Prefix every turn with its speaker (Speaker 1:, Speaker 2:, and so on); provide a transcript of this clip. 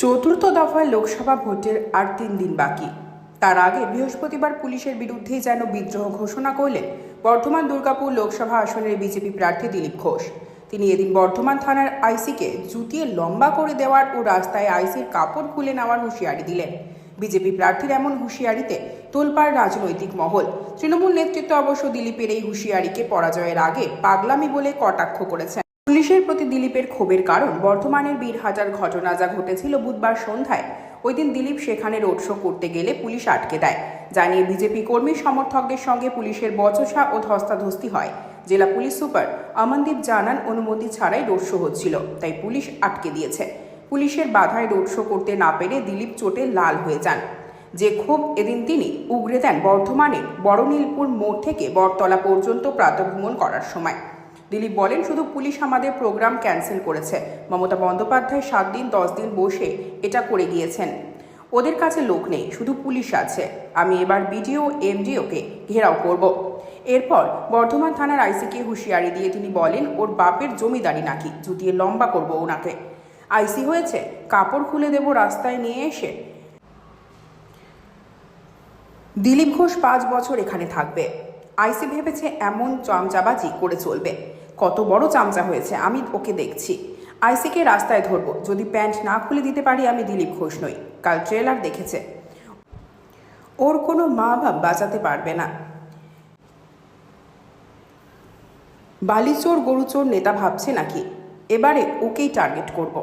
Speaker 1: চতুর্থ দফায় লোকসভা ভোটের আর তিন দিন বাকি। তার আগে বৃহস্পতিবার পুলিশের বিরুদ্ধেই যেন বিদ্রোহ ঘোষণা করলেন বর্ধমান দুর্গাপুর লোকসভা আসনের বিজেপি প্রার্থী দিলীপ ঘোষ। তিনি এদিন বর্ধমান থানার আইসিকে জুতিয়ে লম্বা করে দেওয়ার ও রাস্তায় আইসির কাপড় খুলে নেওয়ার হুঁশিয়ারি দিলেন। বিজেপি প্রার্থীর এমন হুঁশিয়ারিতে তোলপাড় রাজনৈতিক মহল। তৃণমূল নেতৃত্ব অবশ্য দিলীপের এই হুঁশিয়ারিকে পরাজয়ের আগে পাগলামি বলে কটাক্ষ করেছেন। পুলিশের প্রতি দিলীপের ক্ষোভের কারণ বর্ধমানের বীরহাটার ঘটনা যা ঘটেছিল বুধবার সন্ধ্যায়। ওই দিন দিলীপ সেখানে রোড শো করতে গেলে পুলিশ আটকে দেয়। জানিয়ে বিজেপি কর্মী সমর্থকদের সঙ্গে পুলিশের বচসা ও ধস্তাধস্তি হয়। জেলা পুলিশ সুপার অমনদীপ জানান, অনুমতি ছাড়াই রোড শো হচ্ছিল, তাই পুলিশ আটকে দিয়েছে। পুলিশের বাধায় রোড শো করতে না পেরে দিলীপ চোটে লাল হয়ে যান। যে ক্ষোভ এদিন তিনি উগরে দেন বর্ধমানের বড়নীলপুর মোড় থেকে বটতলা পর্যন্ত প্রাতভ্রমণ করার সময়। দিলীপ বলেন, শুধু পুলিশ আমাদের প্রোগ্রাম ক্যান্সেল করেছে। মমতা বন্দ্যোপাধ্যায় সাত দিন, দশ দিন বসে এটা করে গিয়েছেন। ওদের কাছে লোক নেই, শুধু পুলিশ আছে। আমি এবার বিডিও, এমডিওকে ঘেরাও করব। এরপর বর্ধমান থানার আইসিকে হুঁশিয়ারি দিয়ে তিনি বলেন, ওর বাপের জমিদারি নাকি, জুতিয়ে লম্বা করব ওনাকে। আইসি হয়েছে, কাপড় খুলে দেব রাস্তায় নিয়ে এসে। দিলীপ ঘোষ পাঁচ বছর এখানে থাকবে। আইসি ভেবেছে এমন চামচাবাজি করে চলবে। কত বড় চামচা হয়েছে, আমি ওকে দেখছি। আইসিকে রাস্তায় ধরবো, যদি প্যান্ট না খুলে দিতে পারি আমি দিলীপ ঘোষ নই, কাল ট্রেলার দেখেছে। ওর কোনো মা বাপ বাঁচাতে পারবে না। বালিচোর, গরুচোর নেতা ভাবছে নাকি? এবারে ওকেই টার্গেট করব।